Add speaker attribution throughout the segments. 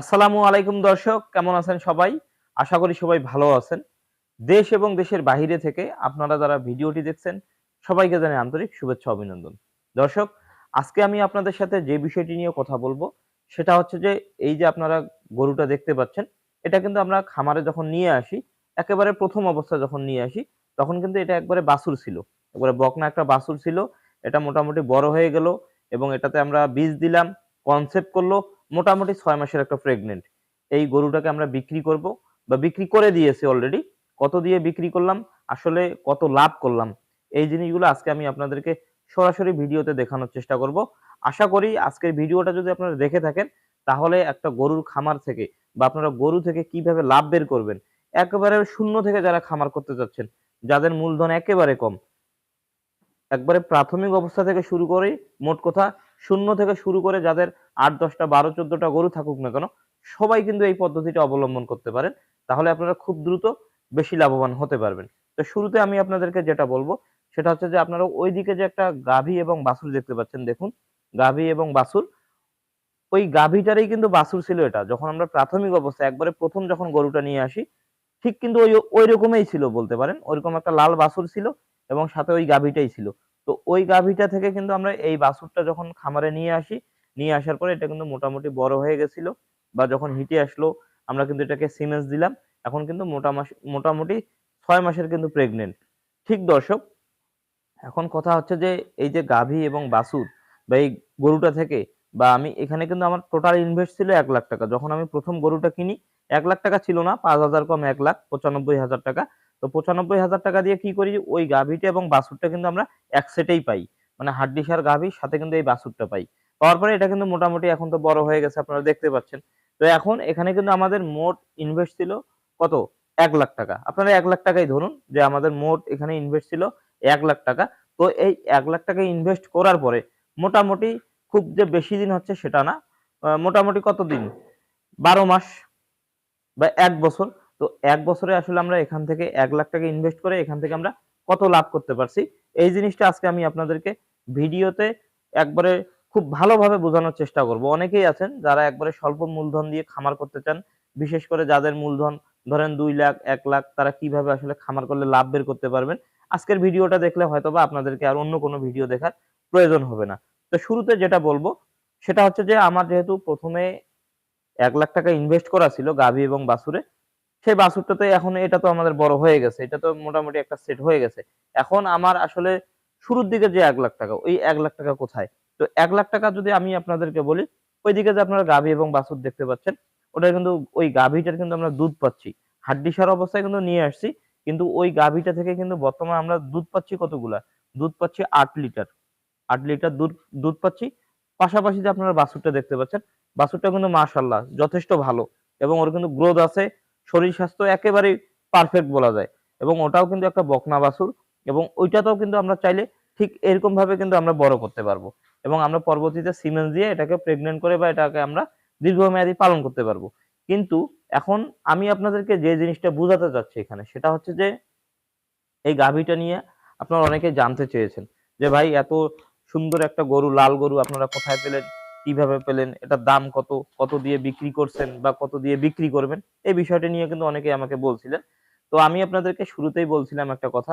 Speaker 1: আসসালামু আলাইকুম দর্শক, কেমন আছেন সবাই? আশা করি সবাই ভালো আছেন। দেশ এবং দেশের বাহিরে থেকে আপনারা যারা ভিডিওটি দেখছেন, সবাইকে জানাই আন্তরিক শুভেচ্ছা, অভিনন্দন। দর্শক, আজকে আমি আপনাদের সাথে যে বিষয়টি নিয়ে কথা বলব, সেটা হচ্ছে যে, এই যে আপনারা গরুটা দেখতে পাচ্ছেন, এটা কিন্তু আমরা খামারে যখন নিয়ে আসি, একেবারে প্রথম অবস্থা যখন নিয়ে আসি, তখন কিন্তু এটা একবারে বাসুর ছিল। একবারে বকনা একটা বাসুর ছিল, এটা মোটামুটি বড় হয়ে গেল এবং এটাতে আমরা বীজ দিলাম কনসেপ্ট করল মোটামুটি ছয় মাসের একটা প্রেগনেন্ট এই গরুটাকে আমরা বিক্রি করব বা বিক্রি করে দিয়েছি অলরেডি কত দিয়ে বিক্রি করলাম? আসলে কত লাভ করলাম? এই জিনিসগুলো আজকে আমি আপনাদেরকে সরাসরি ভিডিওতে দেখানোর চেষ্টা করব। আশা করি আজকের ভিডিওটা যদি আপনারা দেখে থাকেন, তাহলে একটা গরুর খামার থেকে বা আপনারা গরু থেকে কীভাবে লাভ বের করবেন, একেবারে শূন্য থেকে যারা খামার করতে যাচ্ছেন যাদের মূলধন একেবারে কম, একবারে প্রাথমিক অবস্থা থেকে শুরু করে মোট কথা শূন্য থেকে শুরু করে যাদের আট, দশটা, বারো, চোদ্দটা গরু থাকুক না কেন, সবাই কিন্তু এই পদ্ধতিটা অবলম্বন করতে পারেন। তাহলে আপনারা খুব দ্রুত বেশি লাভবান হতে পারবেন। তো শুরুতে আমি আপনাদেরকে যেটা বলব, সেটা হচ্ছে যে আপনারা ওইদিকে যে একটা গাভী এবং বাছুর দেখতে পাচ্ছেন, দেখুন, গাভী এবং বাছুর। ওই গাভীটারই কিন্তু বাছুর ছিল এটা। যখন আমরা প্রাথমিক অবস্থা একবারে প্রথম যখন গরুটা নিয়ে আসি, ঠিক কিন্তু ওই ওই রকমই ছিল বলতে পারেন। ওইরকম একটা লাল বাছুর ছিল এবং সাথে ওই গাভীটাই ছিল। তো ওই গাভীটা থেকে কিন্তু আমরা এই বাছুরটা যখন খামারে নিয়ে আসি নিয়ে আসার পরে এটা কিন্তু মোটামুটি বড় হয়ে গেছিল বা যখন হিটে আসলো আমরা কিন্তু এটাকে সিমেন্স দিলাম। এখন কিন্তু মোটামুটি ছয় মাসের কিন্তু প্রেগনেন্ট ঠিক দর্শক, এখন কথা হচ্ছে যে এই যে গাভী এবং বাছুর বা এই গরুটা থেকে বা আমি এখানে কিন্তু আমার টোটাল ইনভেস্ট ছিল এক লাখ টাকা। যখন আমি প্রথম গরুটা কিনি, এক লাখ টাকা ছিল না, পাঁচ হাজার কম এক লাখ, পঁচানব্বই হাজার টাকা। তো পঁচানব্বই হাজার টাকা দিয়ে কি করি? ওই গাভীটা এবং বাছুরটা কিন্তু আমরা এক সেটেই পাই। মানে হাড্ডিসার গাভীর সাথে কিন্তু এই বাছুরটা পাই। পাওয়ার পরে এটা কিন্তু মোটামুটি এখন তো বড় হয়ে গেছে, আপনারা দেখতে পাচ্ছেন। তো এখন এখানে কিন্তু আমাদের মোট ইনভেস্ট ছিল কত? এক লাখ টাকা। আপনারা এক লাখ টাকাই ধরুন যে আমাদের মোট এখানে ইনভেস্ট ছিল এক লাখ টাকা। তো এই এক লাখ টাকা ইনভেস্ট করার পরে মোটামুটি খুব যে বেশি দিন হচ্ছে সেটা না মোটামুটি কত দিন? বারো মাস বা এক বছর। তো এক বছরে আসলে আমরা এখান থেকে এক লাখ টাকা ইনভেস্ট করে এখান থেকে আমরা কত লাভ করতে পারছি? এই জিনিসটা আজকে আমি আপনাদেরকে ভিডিওতে একবারে খুব ভালোভাবে বোঝানোর চেষ্টা করব। অনেকেই আছেন যারা একবারে স্বল্প মূলধন দিয়ে খামার করতে চান, বিশেষ করে যাদের মূলধন ধরেন দুই লাখ, এক লাখ, তারা কীভাবে আসলে খামার করলে লাভ বের করতে পারবেন? আজকের ভিডিওটা দেখলে হয়তোবা আপনাদেরকে আর অন্য কোনো ভিডিও দেখার প্রয়োজন হবে না। তো শুরুতে যেটা বলব, সেটা হচ্ছে যে আমার যেহেতু প্রথমে এক লাখ টাকা ইনভেস্ট করা ছিল গাভী এবং বাছুরে, সেই বাছুরটাতে এখন এটা তো আমাদের বড় হয়ে গেছে, এটা তো মোটামুটি একটা সেট হয়ে গেছে। এখন আমার আসলে শুরুর দিকে যে এক লাখ টাকা, ওই এক লাখ টাকা কোথায়? তো এক লাখ টাকা যদি আমি আপনাদেরকে বলি, ওইদিকে যে আপনারা গাভী এবং বাছুর দেখতে পাচ্ছেন ওটা কিন্তু ওই গাভীটার কিন্তু আমরা দুধ পাচ্ছি। হাড্ডি সার অবস্থায় কিন্তু নিয়ে আসছি, কিন্তু ওই গাভীটা থেকে কিন্তু বর্তমানে আমরা দুধ পাচ্ছি কতগুলা? দুধ পাচ্ছি আট লিটার। আট লিটার দুধ দুধ পাচ্ছি। পাশাপাশি যে আপনারা বাছুরটা দেখতে পাচ্ছেন বাছুরটা কিন্তু মাশাল্লাহ যথেষ্ট ভালো এবং ওর কিন্তু গ্রোথ আছে, শরীর স্বাস্থ্য একেবারেই পারফেক্ট বলা যায় এবং ওটাও কিন্তু একটা বকনা বাছুর এবং ওইটাতেও কিন্তু আমরা চাইলে ঠিক এরকম ভাবে কিন্তু আমরা বড় করতে পারব। এবং আমরা পরবর্তীতে সিমেন্স দিয়ে এটাকে প্রেগনেন্ট করে বা এটাকে আমরা দীর্ঘমেয়াদী পালন করতে পারব। কিন্তু এখন আমি আপনাদেরকে যে জিনিসটা বোঝাতে চাচ্ছি এখানে, সেটা হচ্ছে যে এই গাভীটা নিয়ে আপনারা অনেকে জানতে চেয়েছেন যে ভাই এত সুন্দর একটা গরু, লাল গরু আপনারা কোথায় পেলেন, কীভাবে পেলেন, এটার দাম কত কত দিয়ে বিক্রি করছেন বা কত দিয়ে বিক্রি করবেন, এই বিষয়টা নিয়ে কিন্তু অনেকে আমাকে বলছিলেন। তো আমি আপনাদেরকে শুরুতেই বলছিলাম একটা কথা,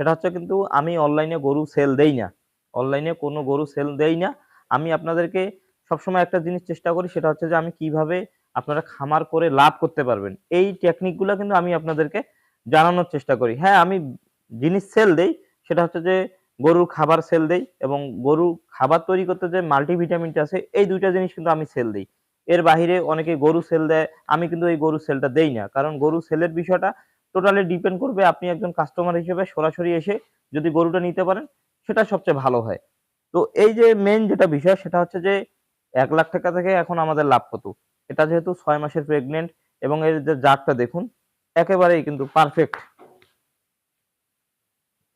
Speaker 1: সেটা হচ্ছে কিন্তু আমি অনলাইনে গরু সেল দেই না। অনলাইনে কোনো গরু সেল দেই না। আমি আপনাদেরকে সবসময় একটা জিনিস চেষ্টা করি, সেটা হচ্ছে যে আমি কীভাবে আপনারা খামার করে লাভ করতে পারবেন। এই টেকনিকগুলো কিন্তু আমি আপনাদেরকে জানানোর চেষ্টা করি। হ্যাঁ আমি জিনিস সেল দেই, সেটা হচ্ছে যে গরুর খাবার সেল দেই এবং গরু খাবার তৈরি করতে যে মাল্টিভিটামিনটা আছে, এই দুইটা জিনিস কিন্তু আমি সেল দিই। এর বাহিরে অনেকে গরু সেল দেয়, আমি কিন্তু এই গরু সেলটা দেই না। কারণ গরু সেলের বিষয়টা টোটালি ডিপেন্ড করবে আপনি একজন কাস্টমার হিসেবে সরাসরি এসে যদি গরুটা নিতে পারেন। সেটা সবচেয়ে ভালো হয়। তো এই যে মেন যেটা বিষয়, সেটা হচ্ছে যে এক লাখ টাকা থেকে এখন আমাদের লাভ কত? এটা যেহেতু ছয় মাসের প্রেগনেন্ট এবং এর যে জাতটা দেখুন, একেবারেই কিন্তু পারফেক্ট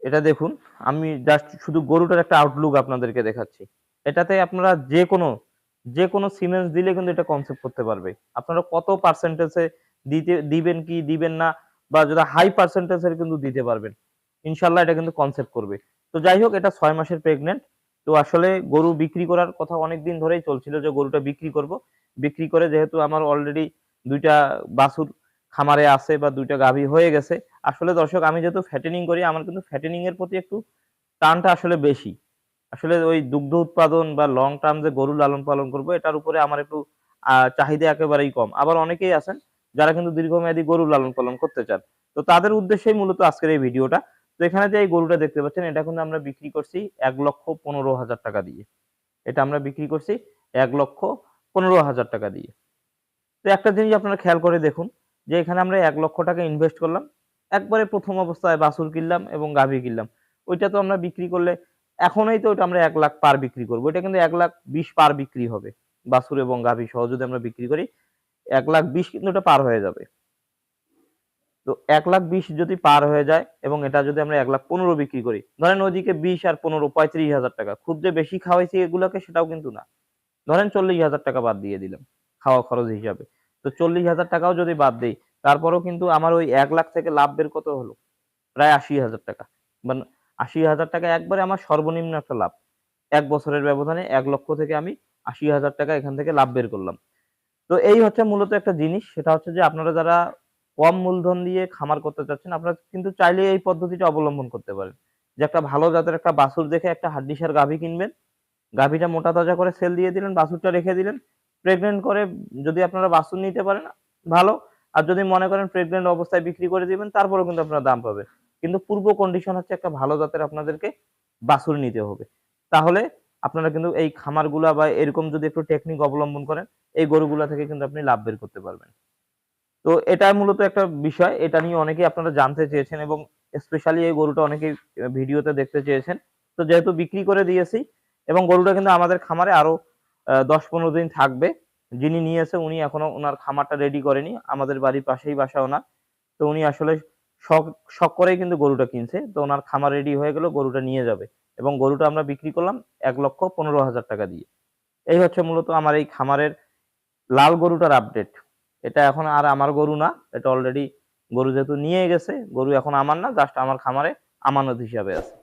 Speaker 1: এটা দেখুন, আমি জাস্ট শুধু গরুটার একটা আউটলুক আপনাদেরকে দেখাচ্ছি। এটাতে আপনারা যে কোনো যে কোনো সিমেন্স দিলে কিন্তু এটা কনসেপ্ট করতে পারবে। আপনারা কত পার্সেন্টেজে দিতে, দিবেন কি, দিবেন না, বা যদি হাই পার্সেন্টেজের কিন্তু দিতে পারবেন। ইনশাল্লাহ এটা কিন্তু কনসেপ্ট করবে। তো যাই হোক, এটা ছয় মাসের প্রেগনেন্ট তো আসলে গরু বিক্রি করার কথা অনেক দিন ধরেই চলছিল যে গরুটা বিক্রি করব। বিক্রি করে যেহেতু আমার অলরেডি দুইটা বাছুর খামারে আছে বা দুইটা গাভী হয়ে গেছে, আসলে দর্শক, আমি যেহেতু ফ্যাটেনিং করি, আমার কিন্তু ফ্যাটেনিং এর প্রতি একটু টানটা আসলে বেশি। আসলে ওই দুগ্ধ উৎপাদন বা লং টার্ম যে গরু লালন পালন করব, এটার উপরে আমার একটু চাহিদা একেবারেই কম। আবার অনেকেই আছেন যারা কিন্তু দীর্ঘমেয়াদী গরু লালন পালন করতে চান। তো তাদের উদ্দেশ্যেই মূলত আজকের এই ভিডিওটা। তো এখানে যে এই গরুটা দেখতে পাচ্ছেন, এটা কিন্তু আমরা বিক্রি করছি এক লক্ষ পনেরো হাজার টাকা দিয়ে। এটা আমরা বিক্রি করছি এক লক্ষ পনেরো হাজার টাকা দিয়ে। তো একটা জিনিস আপনারা খেয়াল করে দেখুন, যে এখানে আমরা এক লক্ষ টাকা ইনভেস্ট করলাম, একবারে প্রথম অবস্থায় বাছুর কিনলাম এবং গাভী কিনলাম। ওইটা তো আমরা বিক্রি করলে, এখনই তো ওটা আমরা এক লাখ পার বিক্রি করব। এটা কিন্তু এক লাখ বিশ পার বিক্রি হবে। বাছুর এবং গাভী সহ যদি আমরা বিক্রি করি, এক লাখ বিশ কিন্তু ওটা পার হয়ে যাবে। তো এক লাখ বিশ যদি পার হয়ে যায় এবং এটা যদি আমরা এক লাখ পনেরো বিক্রি করি, ধরেন ওইদিকে বিশ আর পনেরো, পঁয়ত্রিশ হাজার টাকা। খুব যে বেশি খাওয়াইছি এগুলোকে সেটাও কিন্তু না। ধরেন চল্লিশ হাজার টাকা বাদ দিয়ে দিলাম খাওয়া খরচ হিসাবে। তো চল্লিশ হাজার টাকাও যদি বাদ দিই, তারপরেও কিন্তু আমার ওই এক লাখ থেকে লাভ বের কত হলো? প্রায় আশি হাজার টাকা। মানে আশি হাজার টাকা একবারে আমার সর্বনিম্ন একটা লাভ। এক বছরের ব্যবধানে এক লক্ষ থেকে আমি আশি হাজার টাকা এখান থেকে লাভ বের করলাম। তো এই হচ্ছে মূলত একটা জিনিস। সেটা হচ্ছে যে আপনারা যারা কম মূলধন দিয়ে খামার করতে চাচ্ছেন, আপনারা কিন্তু চাইলে এই পদ্ধতিটা অবলম্বন করতে পারেন। যে একটা ভালো জাতের একটা বাছুর দেখে একটা হাড্ডিসার গাভী কিনবেন, গাভীটা মোটা তাজা করে সেল দিয়ে দিলেন, বাছুরটা রেখে দিলেন প্রেগনেন্ট করে যদি আপনারা বাছুর নিতে পারেন, ভালো। আর যদি মনে করেন প্রেগনেন্ট অবস্থায় বিক্রি করে দিবেন, তারপরেও কিন্তু আপনারা দাম পাবেন। কিন্তু পূর্ব কন্ডিশন হচ্ছে একটা ভালো জাতের আপনাদেরকে বাছুর নিতে হবে। তাহলে আপনারা কিন্তু এই খামারগুলা বা এরকম যদি একটু টেকনিক অবলম্বন করেন, এই গরুগুলা থেকে কিন্তু আপনি লাভ বের করতে পারবেন। তো এটা মূলত একটা বিষয়, এটা নিয়ে অনেকেই আপনারা জানতে চেয়েছেন এবং স্পেশালি এই গরুটা অনেকেই ভিডিওতে দেখতে চেয়েছেন। তো যেহেতু বিক্রি করে দিয়েছি এবং গরুটা কিন্তু আমাদের খামারে আরও দশ পনেরো দিন থাকবে। যিনি নিয়েছে উনি এখনও ওনার খামারটা রেডি করেনি, আমাদের বাড়ির পাশেই বাসা ওনার। তো উনি আসলে শখ শখ করেই কিন্তু গরুটা কিনছে। তো ওনার খামার রেডি হয়ে গেল, গরুটা নিয়ে যাবে। এবং গরুটা আমরা বিক্রি করলাম এক লক্ষ পনেরো হাজার টাকা দিয়ে। এই হচ্ছে মূলত আমার এই খামারের লাল গরুটার আপডেট এটা এখন আর আমার গরু না, এটা অলরেডি গরু যেহেতু নিয়ে গেছে, গরু এখন আমার না জাস্ট আমার খামারে আমানত হিসাবে আছে।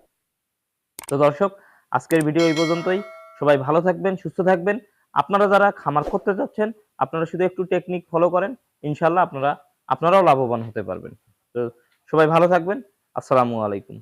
Speaker 1: তো দর্শক, আজকের ভিডিও এই পর্যন্তই। সবাই ভালো থাকবেন, সুস্থ থাকবেন। আপনারা যারা খামার করতে চাচ্ছেন আপনারা শুধু একটু টেকনিক ফলো করেন ইনশাল্লাহ আপনারা, আপনারাও লাভবান হতে পারবেন। তো সবাই ভালো থাকবেন। আসসালামু আলাইকুম।